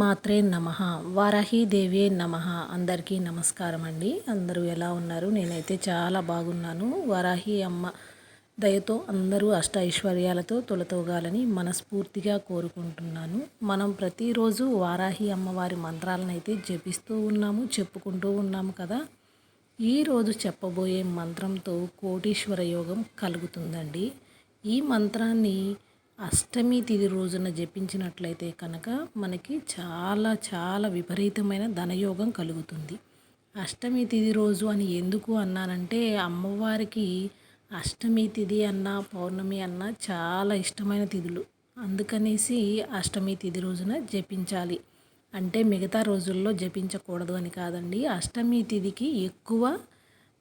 మాత్రే నమ. వారాహీదేవే నమ. అందరికీ నమస్కారం అండి. అందరూ ఎలా ఉన్నారు? నేనైతే చాలా బాగున్నాను. వారాహి అమ్మ దయతో అందరూ అష్ట ఐశ్వర్యాలతో తొలతోగాలని మనస్ఫూర్తిగా కోరుకుంటున్నాను. మనం ప్రతిరోజు వారాహి అమ్మవారి మంత్రాలను అయితే జపిస్తూ ఉన్నాము చెప్పుకుంటూ ఉన్నాము కదా. ఈరోజు చెప్పబోయే మంత్రంతో కోటీశ్వర యోగం కలుగుతుందండి. ఈ మంత్రాన్ని అష్టమి తిథి రోజున జపించినట్లయితే కనుక మనకి చాలా చాలా విపరీతమైన ధనయోగం కలుగుతుంది. అష్టమి తిథి రోజు అని ఎందుకు అన్నానంటే అమ్మవారికి అష్టమి తిథి అన్న పౌర్ణమి అన్న చాలా ఇష్టమైన తిథులు. అందుకనేసి అష్టమి తిథి రోజున జపించాలి. అంటే మిగతా రోజుల్లో జపించకూడదు అని కాదండి. అష్టమి తిథికి ఎక్కువ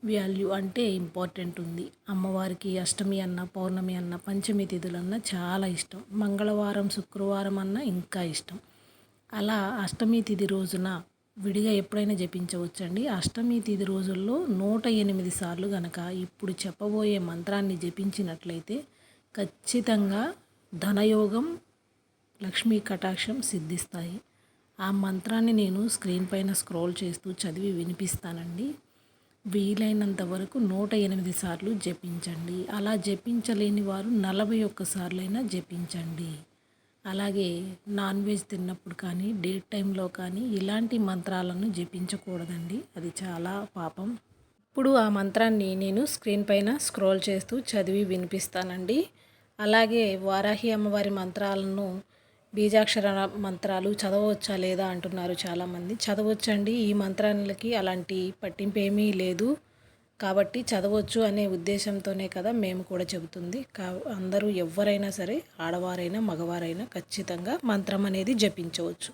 వాల్యూ అంటే ఇంపార్టెంట్ ఉంది. అమ్మవారికి అష్టమి అన్న పౌర్ణమి అన్న పంచమి తిథులన్న చాలా ఇష్టం. మంగళవారం శుక్రవారం అన్న ఇంకా ఇష్టం. అలా అష్టమి తిథి రోజున విడిగా ఎప్పుడైనా జపించవచ్చండి? అష్టమి తిథి రోజుల్లో నూట ఎనిమిది సార్లు గనక ఇప్పుడు చెప్పబోయే మంత్రాన్ని జపించినట్లయితే ఖచ్చితంగా ధనయోగం లక్ష్మీ కటాక్షం సిద్ధిస్తాయి. ఆ మంత్రాన్ని నేను స్క్రీన్ పైన స్క్రోల్ చేస్తూ చదివి వినిపిస్తానండి. వీలైనంత వరకు నూట ఎనిమిది సార్లు జపించండి. అలా జపించలేని వారు నలభై ఒక్క సార్లైనా జపించండి. అలాగే నాన్ వెజ్ తిన్నప్పుడు కానీ డే టైంలో కానీ ఇలాంటి మంత్రాలను జపించకూడదండి. అది చాలా పాపం. ఇప్పుడు ఆ మంత్రాన్ని నేను స్క్రీన్ పైన స్క్రోల్ చేస్తూ చదివి వినిపిస్తానండి. అలాగే వారాహి అమ్మవారి మంత్రాలను బీజాక్షర మంత్రాలు చదవచ్చా లేదా అంటున్నారు చాలామంది. చదవచ్చండి ఈ మంత్రాలకి అలాంటి పట్టింపు ఏమీ లేదు. కాబట్టి చదవచ్చు అనే ఉద్దేశంతోనే కదా మేము కూడా చెబుతుంది. కా అందరూ ఎవరైనా సరే ఆడవారైనా మగవారైనా ఖచ్చితంగా మంత్రం అనేది జపించవచ్చు.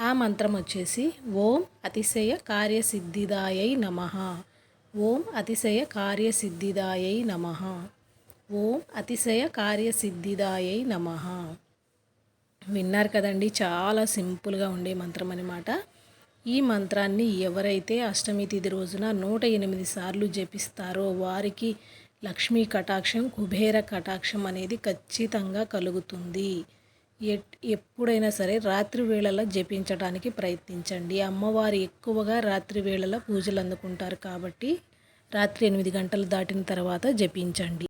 ఆ మంత్రం వచ్చేసి ఓం అతిశయ కార్యసిద్ధిదాయై నమ. ఓం అతిశయ కార్యసిద్ధిదాయై నమ. ఓం అతిశయ కార్యసిద్ధిదాయై నమ. విన్నారు కదండి. చాలా సింపుల్గా ఉండే మంత్రం అనమాట ఈ మంత్రాన్ని ఎవరైతే అష్టమి తిథి రోజున నూట ఎనిమిది సార్లు జపిస్తారో వారికి లక్ష్మీ కటాక్షం కుబేర కటాక్షం అనేది ఖచ్చితంగా కలుగుతుంది. ఎప్పుడైనా సరే రాత్రి వేళలో జపించడానికి ప్రయత్నించండి. అమ్మవారు ఎక్కువగా రాత్రి వేళలో పూజలు అందుకుంటారు కాబట్టి రాత్రి ఎనిమిది గంటలు దాటిన తర్వాత జపించండి.